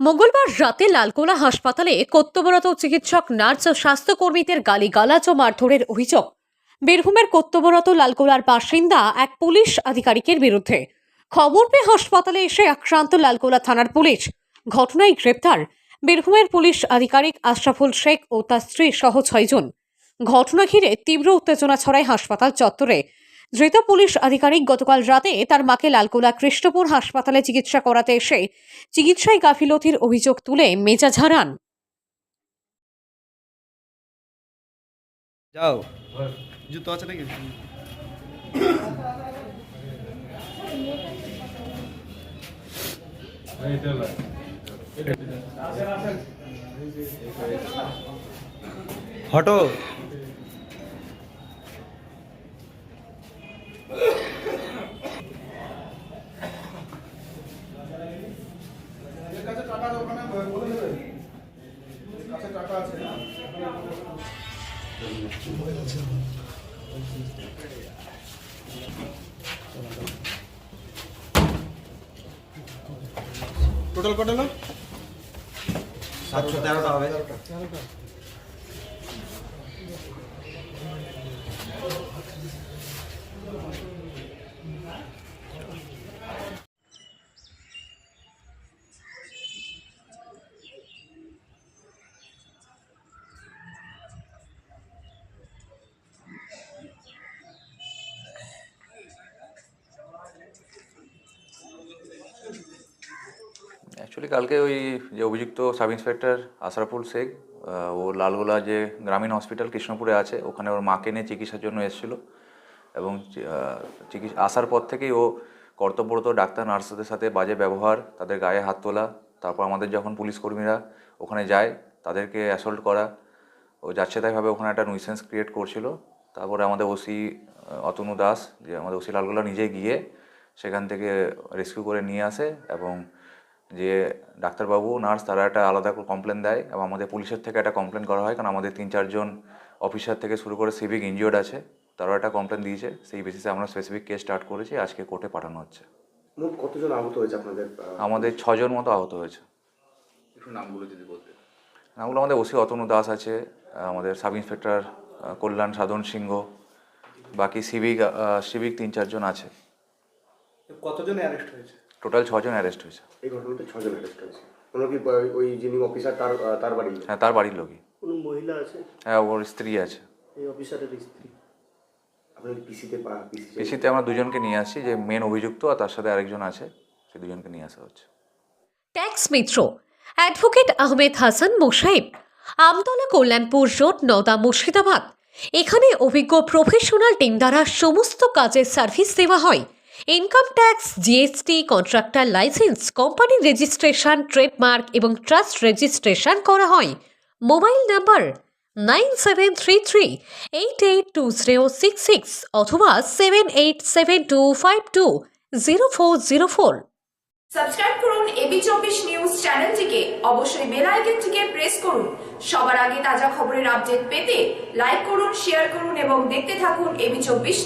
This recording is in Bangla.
মঙ্গলবার রাতে লালকোলা হাসপাতালে কর্তব্যরত চিকিৎসক, নার্স ও স্বাস্থ্যকর্মীদের গালিগালাজ ও মারধরের অভিযোগ। বীরভূমের কর্তব্যরত লালকোলার বাসিন্দা এক পুলিশ আধিকারিকের বিরুদ্ধে। খবর পেয়ে হাসপাতালে এসে আক্রান্ত লালকোলা থানার পুলিশ। ঘটনায় গ্রেপ্তার বীরভূমের পুলিশ আধিকারিক আশরাফুল শেখ ও তার স্ত্রী সহ ছয়জন। ঘটনা ঘিরে তীব্র উত্তেজনা ছড়ায় হাসপাতাল চত্বরে। ধৃত পুলিশ আধিকারিক গতকাল রাতে তার মাকে লালকোলা কৃষ্ণপুর হাসপাতালে চিকিৎসা করাতে এসে চিকিৎসায় গাফিলতির অভিযোগ তুলে আছে নাকি? হটো। টোটাল কত হলো সাতশো তেরোটা হবে। অ্যাকচুয়ালি কালকে ওই যে অভিযুক্ত সাব ইন্সপেক্টর আশরাফুল শেখ ও লালগোলা যে গ্রামীণ হসপিটাল কৃষ্ণপুরে আছে, ওখানে ওর মাকে নিয়ে চিকিৎসার জন্য এসেছিল এবং চিকিৎসা আসার পর থেকেই ও কর্তব্যরত ডাক্তার, নার্সদের সাথে বাজে ব্যবহার, তাদের গায়ে হাত তোলা, তারপর আমাদের যখন পুলিশ কর্মীরা ওখানে যায়, তাদেরকে অ্যাসল্ট করা, ও যাচ্ছে তাইভাবে ওখানে একটা নুইসেন্স ক্রিয়েট করছিল। তারপরে আমাদের ওসি অতনু দাস, যে আমাদের ওসি লালগোলা নিজে গিয়ে সেখান থেকে রেস্কিউ করে নিয়ে আসে এবং যে ডাক্তারবাবু নার্স তারা একটা আলাদা করে কমপ্লেন দেয় এবং আমাদের পুলিশের থেকে একটা কমপ্লেন করা হয়। কারণ আমাদের তিন চারজন অফিসার থেকে শুরু করে সিভিক ইনজিওর্ড আছে তারাও একটা কমপ্লেন দিয়েছে। সেই বেসিসে আমরা স্পেসিফিক কেস স্টার্ট করেছি আজকে কোর্টে পাঠানো হচ্ছে। মোট কতজন আহত হয়েছে আপনাদের আমাদের ছজন মতো আহত হয়েছে। একটু নামগুলো যদি বলতে নামগুলো আমাদের ওসি অতনু দাস আছে আমাদের সাব ইন্সপেক্টর কল্যাণ সাধন সিংহ বাকি সিভিক সিভিক তিন চারজন আছে। কতজন অ্যারেস্ট হয়েছে? টোটাল ছজন অ্যারেস্ট হয়েছে। এই ঘটনাতে ছজন অ্যারেস্ট হয়েছে কোনো কি ওই যিনি অফিসার তার তার বাড়ি? হ্যাঁ তার বাড়ির লোকই। কোনো মহিলা আছে? হ্যাঁ ওর স্ত্রী আছে। এই অফিসারের স্ত্রী। পিসিতে আমরা দুজনকে নিয়ে আসছি যে মেন অভিযুক্ত আর তার সাথে আরেকজন আছে সে দুজনকে নিয়ে আসা হচ্ছে। Tax Mitra. Advocate Ahmed Hasan Mosaib Amtala Kalyanpur road Naoda Murshidabad. এখানে অভিজ্ঞ প্রফেশনাল টিম দ্বারা সমস্ত কাজের সার্ভিস দেওয়া হয়। Income tax GST contractor licence company registration trademark এবং ট্রাস্ট রেজিস্ট্রেশন করা হয়। Mobile number nine seven three three eight eight two zero six six অথবা seven eight seven two five two zero four zero four subscribe করুন এবি চব্বিশ নিউজ চ্যানেলটিকে। অবশ্যই বেল আইকনটিকে প্রেস করুন। সবার আগে তাজা খবরের আপডেট পেতে লাইক করুন, শেয়ার করুন এবং দেখতে থাকুন এবি চব্বিশ